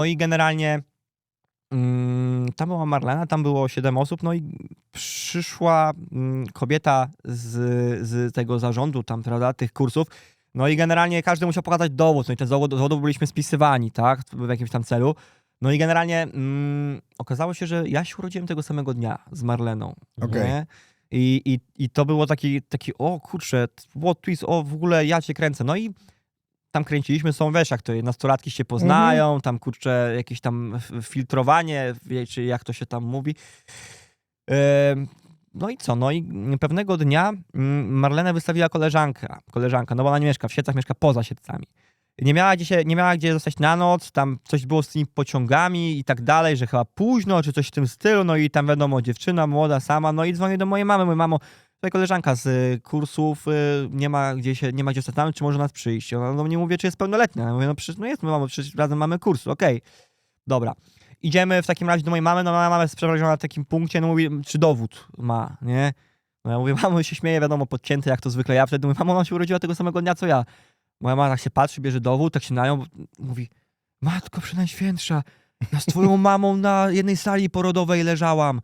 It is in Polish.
No i generalnie mm, tam była Marlena, tam było siedem osób, no i przyszła mm, kobieta z, z tego zarządu tam, prawda, tych kursów, no i generalnie każdy musiał pokazać dowód, no i ten dowód, byliśmy spisywani, tak, w jakimś tam celu. No i generalnie mm, okazało się, że ja się urodziłem tego samego dnia z Marleną. Okej. nie? I, i, I to było taki, taki, o kurczę, what twist, o w ogóle ja cię kręcę. No i tam kręciliśmy, są wiesz, jak to nastolatki się poznają, tam kurczę, jakieś tam filtrowanie, wie, czy jak to się tam mówi. No i co? No i pewnego dnia mm, Marlenę wystawiła koleżanka, koleżanka, no bo ona nie mieszka w Siedlcach, mieszka poza Siedlcami. Nie miała, gdzie się, nie miała gdzie zostać na noc, tam coś było z tymi pociągami i tak dalej, że chyba późno, czy coś w tym stylu, no i tam wiadomo, dziewczyna młoda, sama, no i dzwonię do mojej mamy, mówię, mamo, tutaj koleżanka z y, kursów y, nie ma gdzie się, nie ma gdzie noc, czy może nas przyjść? Ona do mnie mówi, czy jest pełnoletnia. Ja mówię, no przecież, no jest, mamo, przecież razem mamy kurs, okej. Dobra. Idziemy w takim razie do mojej mamy, no moja mama jest przeprowadzona na takim punkcie, no mówi, czy dowód ma, nie? No ja mówię, mamo się śmieje, wiadomo, podcięty jak to zwykle ja. Wtedy mówię, mamo, ona się urodziła tego samego dnia, co ja. Moja mama tak się patrzy, bierze dowód, tak się na nią mówi, matko przenajświętsza, ja z twoją mamą na jednej sali porodowej leżałam.